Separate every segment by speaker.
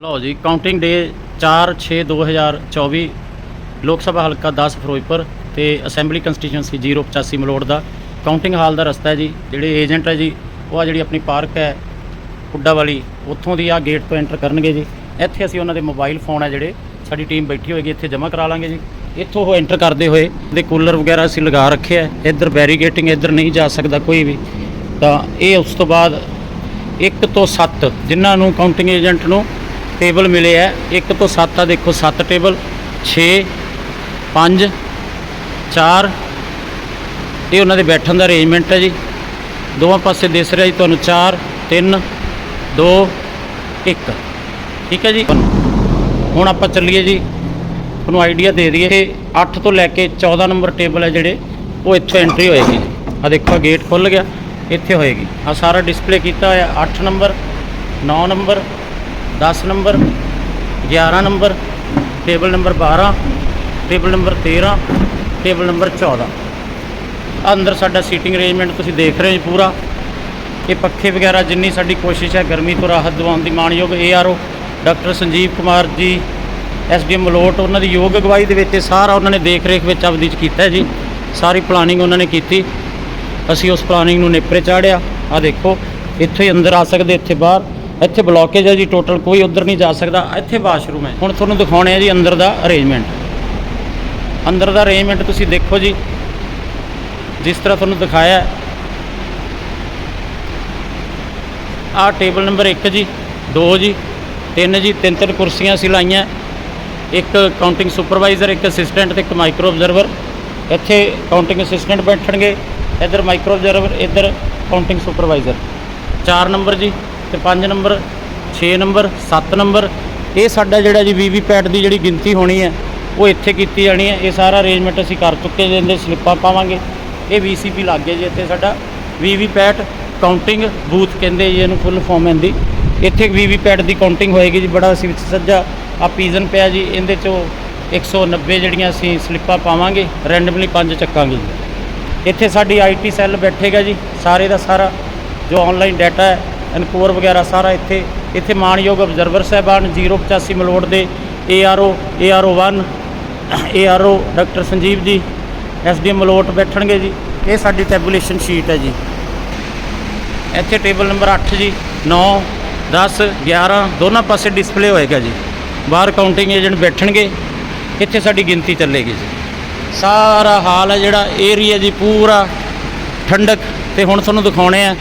Speaker 1: ਲਓ ਜੀ ਕਾਊਂਟਿੰਗ ਡੇ 4/6/2024 ਲੋਕ ਸਭਾ ਹਲਕਾ 10 ਫਿਰੋਜ਼ਪੁਰ ਤੇ ਅਸੈਂਬਲੀ ਕੰਸਟੀਚੁਐਂਸੀ 085 ਮਲੋੜ ਦਾ ਕਾਊਂਟਿੰਗ ਹਾਲ ਦਾ ਰਸਤਾ ਹੈ ਜੀ, ਜਿਹੜੇ ਏਜੰਟ ਹੈ ਜੀ, ਉਹ ਆ ਜਿਹੜੀ ਆਪਣੀ ਪਾਰਕ ਹੈ ਕੁੱਡਾ ਵਾਲੀ, ਉੱਥੋਂ ਦੀ ਆ ਗੇਟ ਤੋਂ ਐਂਟਰ ਕਰਨਗੇ ਜੀ। ਇੱਥੇ ਅਸੀਂ ਉਹਨਾਂ ਦੇ ਮੋਬਾਈਲ ਫੋਨ ਹੈ ਜਿਹੜੇ, ਸਾਡੀ ਟੀਮ ਬੈਠੀ ਹੋਏਗੀ, ਇੱਥੇ ਜਮ੍ਹਾਂ ਕਰਾ ਲਾਂਗੇ ਜੀ। ਇੱਥੋਂ ਉਹ ਐਂਟਰ ਕਰਦੇ ਹੋਏ ਦੇ ਕੂਲਰ ਵਗੈਰਾ ਅਸੀਂ ਲਗਾ ਰੱਖੇ ਆ ਇੱਧਰ ਬੈਰੀਗੇਟਿੰਗ ਇੱਧਰ ਨਹੀਂ ਜਾ ਸਕਦਾ ਕੋਈ ਵੀ। ਤਾਂ ਇਹ ਉਸ ਤੋਂ ਬਾਅਦ 1 ਤੋਂ 7 ਜਿਨ੍ਹਾਂ ਨੂੰ ਕਾਊਂਟਿੰਗ ਏਜੰਟ ਨੂੰ ਟੇਬਲ ਮਿਲੇ ਆ 1 ਤੋਂ 7 ਆ, ਦੇਖੋ 7 ਟੇਬਲ 6 5 4 ਇਹ ਉਹਨਾਂ ਦੇ ਬੈਠਣ ਦਾ ਅਰੇਂਜਮੈਂਟ ਹੈ ਜੀ। ਦੋਵਾਂ ਪਾਸੇ ਦਿਸ ਰਿਹਾ ਜੀ ਤੁਹਾਨੂੰ 4 3 2 1 ਠੀਕ ਹੈ ਜੀ? ਹੁਣ ਆਪਾਂ ਚੱਲੀਏ ਜੀ। ਤੁਹਾਨੂੰ ਆਈਡੀਆ ਦੇ ਦਈਏ ਕਿ 8 ਤੋਂ ਲੈ ਕੇ 14 ਨੰਬਰ ਟੇਬਲ ਹੈ ਜਿਹੜੇ, ਉਹ ਇੱਥੋਂ ਐਂਟਰੀ ਹੋਏਗੀ। ਆ ਦੇਖੋ ਗੇਟ ਖੁੱਲ ਗਿਆ। ਇੱਥੇ ਹੋਏਗੀ। ਆ ਸਾਰਾ ਡਿਸਪਲੇ ਕੀਤਾ ਹੋਇਆ। 8 number 9 number 10 number 11 number, table number 12 table number 13 table number 14 ਅੰਦਰ ਸਾਡਾ ਸੀਟਿੰਗ ਅਰੇਂਜਮੈਂਟ ਤੁਸੀਂ ਦੇਖ ਰਹੇ ਹੋ ਜੀ ਪੂਰਾ। ਇਹ ਪੱਖੇ ਵਗੈਰਾ ਜਿੰਨੀ ਸਾਡੀ ਕੋਸ਼ਿਸ਼ ਹੈ ਗਰਮੀ ਤੋਂ ਰਾਹਤ ਦਿਵਾਉਣ ਦੀ ਮਾਣਯੋਗ ARO doctor Sanjeev Kumar ji SDM Malout ਉਹਨਾਂ ਦੀ ਯੋਗ ਅਗਵਾਈ ਦੇ ਵਿੱਚ ਇਹ ਸਾਰਾ ਉਹਨਾਂ ਨੇ ਦੇਖ ਰੇਖ ਵਿੱਚ ਅਵਧੀ ਚ ਕੀਤਾ ਜੀ। ਸਾਰੀ ਪਲਾਨਿੰਗ ਉਹਨਾਂ ਨੇ ਕੀਤੀ। ਅਸੀਂ ਉਸ ਪਲਾਨਿੰਗ ਨੂੰ ਨੇਪਰੇ ਚਾੜਿਆ ਆ ਦੇਖੋ, ਇੱਥੇ ਹੀ ਅੰਦਰ ਆ ਸਕਦੇ, ਇੱਥੇ ਬਾਹਰ। ਇੱਥੇ ਬਲੋਕੇਜ ਹੈ ਜੀ ਟੋਟਲ ਕੋਈ ਉਧਰ ਨਹੀਂ ਜਾ ਸਕਦਾ। ਇੱਥੇ ਵਾਸ਼ਰੂਮ ਹੈ। ਹੁਣ ਤੁਹਾਨੂੰ ਦਿਖਾਉਣੇ ਆ ਜੀ ਅੰਦਰ ਦਾ ਅਰੇਂਜਮੈਂਟ ਅੰਦਰ ਦਾ ਅਰੇਂਜਮੈਂਟ ਤੁਸੀਂ ਦੇਖੋ ਜੀ। ਜਿਸ ਤਰ੍ਹਾਂ ਤੁਹਾਨੂੰ ਦਿਖਾਇਆ ਆਹ ਟੇਬਲ ਨੰਬਰ 1 ਜੀ 2 ਜੀ 3 ਜੀ, ਤਿੰਨ ਤਿੰਨ ਕੁਰਸੀਆਂ ਅਸੀਂ ਲਾਈਆਂ। ਇੱਕ ਕਾਊਂਟਿੰਗ ਸੁਪਰਵਾਈਜ਼ਰ ਇੱਕ ਅਸਿਸਟੈਂਟ ਤੇ ਇੱਕ ਮਾਈਕਰੋ ਆਬਜ਼ਰਵਰ ਇੱਥੇ ਕਾਊਂਟਿੰਗ ਅਸਿਸਟੈਂਟ ਬੈਠਣਗੇ। ਇੱਧਰ ਮਾਈਕਰੋ ਆਬਜ਼ਰਵਰ ਇੱਧਰ ਕਾਊਂਟਿੰਗ ਸੁਪਰਵਾਈਜ਼ਰ 4 ਨੰਬਰ ਜੀ। ਤੇ 5 ਨੰਬਰ 6 ਨੰਬਰ 7 ਨੰਬਰ, ਇਹ ਸਾਡਾ ਜਿਹੜਾ ਜੀ ਵੀਵੀ ਪੈਟ ਦੀ ਜਿਹੜੀ ਗਿਣਤੀ ਹੋਣੀ ਹੈ, ਉਹ ਇੱਥੇ ਕੀਤੀ ਜਾਣੀ ਹੈ। ਇਹ ਸਾਰਾ ਅਰੇਂਜਮੈਂਟ ਅਸੀਂ ਕਰ ਚੁੱਕੇ ਜੇ ਇਹਦੇ ਸਲਿੱਪਾਂ ਪਾਵਾਂਗੇ। ਇਹ ਵੀਸੀਪੀ ਲੱਗ ਗਿਆ ਜੀ ਇੱਥੇ ਸਾਡਾ। ਵੀਵੀ ਪੈਟ ਕਾਊਂਟਿੰਗ ਬੂਥ ਕਹਿੰਦੇ ਜੀ ਇਹਨੂੰ ਫੁੱਲ ਫਾਰਮ ਇਹਦੀ। ਇੱਥੇ ਵੀਵੀ ਪੈਟ ਦੀ ਕਾਊਂਟਿੰਗ ਹੋਏਗੀ ਜੀ, ਬੜਾ ਅਸੀਂ ਵਿੱਚ ਸੱਜਾ। ਆ ਪੀਜ਼ਨ ਪਿਆ ਜੀ, ਇਹਦੇ ਚੋਂ 190 ਜਿਹੜੀਆਂ ਅਸੀਂ ਸਲਿੱਪਾਂ ਪਾਵਾਂਗੇ ਰੈਂਡਮਲੀ ਪੰਜ ਚੱਕਾਂਗੇ ਜੀ। ਇੱਥੇ ਸਾਡੀ ਆਈਟੀ ਸੈੱਲ ਬੈਠੇਗਾ ਜੀ, ਸਾਰੇ ਦਾ ਸਾਰਾ, ਜੋ ਆਨਲਾਈਨ ਡਾਟਾ ਹੈ ਇਨਕੋਰ ਵਗੈਰਾ ਸਾਰਾ ਇੱਥੇ ਇੱਥੇ ਮਾਣਯੋਗ ਆਬਜ਼ਰਵਰ ਸਾਹਿਬਾਨ 085 ਮਲੋੜ ਦੇ ARO ARO 1 ARO doctor Sanjeev ji SDM Malout ਬੈਠਣਗੇ ਜੀ। ਇਹ ਸਾਡੀ ਟੈਬੂਲੇਸ਼ਨ ਸ਼ੀਟ ਹੈ ਜੀ। ਇੱਥੇ ਟੇਬਲ ਨੰਬਰ 8 ਜੀ 9 10 11 ਦੋਨਾਂ ਪਾਸੇ ਡਿਸਪਲੇ ਹੋਏਗਾ ਜੀ। ਬਾਹਰ ਕਾਊਂਟਿੰਗ ਏਜੰਟ ਬੈਠਣਗੇ। ਇੱਥੇ ਸਾਡੀ ਗਿਣਤੀ ਚੱਲੇਗੀ ਜੀ। ਸਾਰਾ ਹਾਲ ਹੈ ਜਿਹੜਾ ਏਰੀਆ ਜੀ ਪੂਰਾ ਠੰਡਕ। ਤੇ ਹੁਣ ਤੁਹਾਨੂੰ ਦਿਖਾਉਣੇ ਆ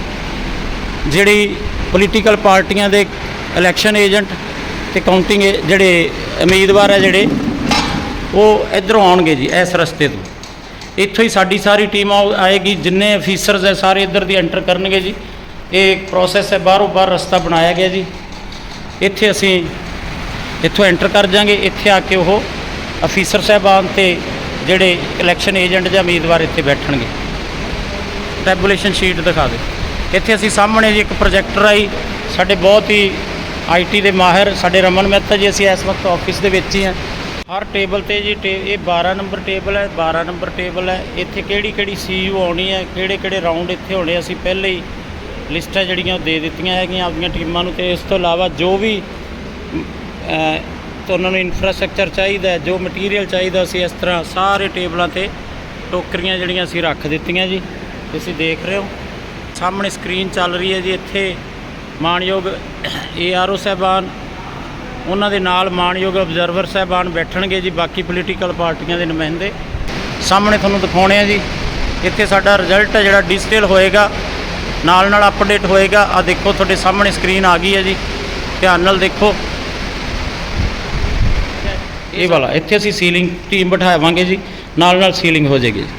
Speaker 1: ਜਿਹੜੀ ਪੋਲੀਟੀਕਲ ਪਾਰਟੀਆਂ ਦੇ ਇਲੈਕਸ਼ਨ ਏਜੰਟ ਤੇ ਕਾਊਂਟਿੰਗ ਜਿਹੜੇ ਉਮੀਦਵਾਰ ਹੈ ਜਿਹੜੇ, ਉਹ ਇਧਰੋਂ ਆਉਣਗੇ ਜੀ, ਇਸ ਰਸਤੇ ਤੋਂ। ਇੱਥੋਂ ਹੀ ਸਾਡੀ ਸਾਰੀ ਟੀਮ ਆਏਗੀ, ਜਿੰਨੇ ਅਫੀਸਰਸ ਹੈ ਸਾਰੇ ਇੱਧਰ ਦੀ ਐਂਟਰ ਕਰਨਗੇ ਜੀ। ਇਹ ਇੱਕ ਪ੍ਰੋਸੈਸ ਹੈ, ਬਾਹਰੋਂ ਬਾਹਰ ਰਸਤਾ ਬਣਾਇਆ ਗਿਆ ਜੀ। ਇੱਥੇ ਅਸੀਂ ਇੱਥੋਂ ਐਂਟਰ ਕਰ ਜਾਾਂਗੇ, ਇੱਥੇ ਆ ਕੇ ਉਹ ਅਫੀਸਰ ਸਾਹਿਬਾਨ ਤੇ ਜਿਹੜੇ ਇਲੈਕਸ਼ਨ ਏਜੰਟ ਜਾਂ ਉਮੀਦਵਾਰ ਇੱਥੇ ਬੈਠਣਗੇ। ਟੈਬੂਲੇਸ਼ਨ ਸ਼ੀਟ ਦਿਖਾ ਦਿਓ। ਇੱਥੇ ਅਸੀਂ ਸਾਹਮਣੇ ਜੀ ਇੱਕ ਪ੍ਰੋਜੈਕਟਰ ਆਈ ਸਾਡੇ ਬਹੁਤ ਹੀ ਆਈਟੀ ਦੇ ਮਾਹਿਰ ਸਾਡੇ ਰਮਨ ਮਹਿਤਾ ਜੀ ਅਸੀਂ ਇਸ ਵਕਤ ਆਫਿਸ ਦੇ ਵਿੱਚ ਹੀ ਹਾਂ। ਹਰ ਟੇਬਲ ਤੇ ਜੀ ਟੇ- ਇਹ 12 ਨੰਬਰ ਟੇਬਲ ਹੈ 12 ਨੰਬਰ ਟੇਬਲ ਹੈ। ਇੱਥੇ ਕਿਹੜੀ ਕਿਹੜੀ ਸੀਯੂ ਆਉਣੀ ਹੈ ਕਿਹੜੇ ਕਿਹੜੇ ਰਾਉਂਡ ਇੱਥੇ ਹੋਣੇ ਅਸੀਂ ਪਹਿਲੇ ਹੀ ਲਿਸਟਾਂ ਜਿਹੜੀਆਂ ਉਹ ਦੇ ਦਿੱਤੀਆਂ ਹੈਗੀਆਂ ਆਪਣੀਆਂ ਟੀਮਾਂ ਨੂੰ। ਤੇ ਇਸ ਤੋਂ ਇਲਾਵਾ ਜੋ ਵੀ ਅ, ਤੁਹਾਨੂੰ ਨੂੰ ਇਨਫਰਾਸਟ੍ਰਕਚਰ ਚਾਹੀਦਾ ਜੋ ਮਟੀਰੀਅਲ ਚਾਹੀਦਾ ਅਸੀਂ ਇਸ ਤਰ੍ਹਾਂ ਸਾਰੇ ਟੇਬਲਾਂ ਤੇ ਟੋਕਰੀਆਂ ਜਿਹੜੀਆਂ ਅਸੀਂ ਰੱਖ ਦਿੱਤੀਆਂ ਜੀ। ਤੁਸੀਂ ਦੇਖ ਰਹੇ ਹੋ। ਸਾਹਮਣੇ ਸਕਰੀਨ ਚੱਲ ਰਹੀ ਹੈ ਜੀ ਇੱਥੇ, ਮਾਣਯੋਗ ਏਆਰਓ ਸਾਹਿਬਾਨ, ਉਹਨਾਂ ਦੇ ਨਾਲ ਮਾਣਯੋਗ ਅਬਜ਼ਰਵਰ ਸਾਹਿਬਾਨ ਬੈਠਣਗੇ ਜੀ, ਬਾਕੀ ਪੋਲੀਟੀਕਲ ਪਾਰਟੀਆਂ ਦੇ ਨੁਮਾਇੰਦੇ। ਸਾਹਮਣੇ ਤੁਹਾਨੂੰ ਦਿਖਾਉਣੇ ਆ ਜੀ, ਇੱਥੇ ਸਾਡਾ ਰਿਜ਼ਲਟ ਹੈ ਜਿਹੜਾ ਡਿਜੀਟਲ ਹੋਏਗਾ, ਨਾਲ ਨਾਲ ਅਪਡੇਟ ਹੋਏਗਾ। ਆ ਦੇਖੋ, ਤੁਹਾਡੇ ਸਾਹਮਣੇ ਸਕਰੀਨ ਆ ਗਈ ਹੈ ਜੀ, ਧਿਆਨ ਨਾਲ ਦੇਖੋ। ਇਹ ਵਾਲਾ, ਇੱਥੇ ਅਸੀਂ ਸੀਲਿੰਗ ਟੀਮ ਬਿਠਾਵਾਂਗੇ ਜੀ, ਨਾਲ ਨਾਲ ਸੀਲਿੰਗ ਹੋ ਜਾਏਗੀ ਜੀ।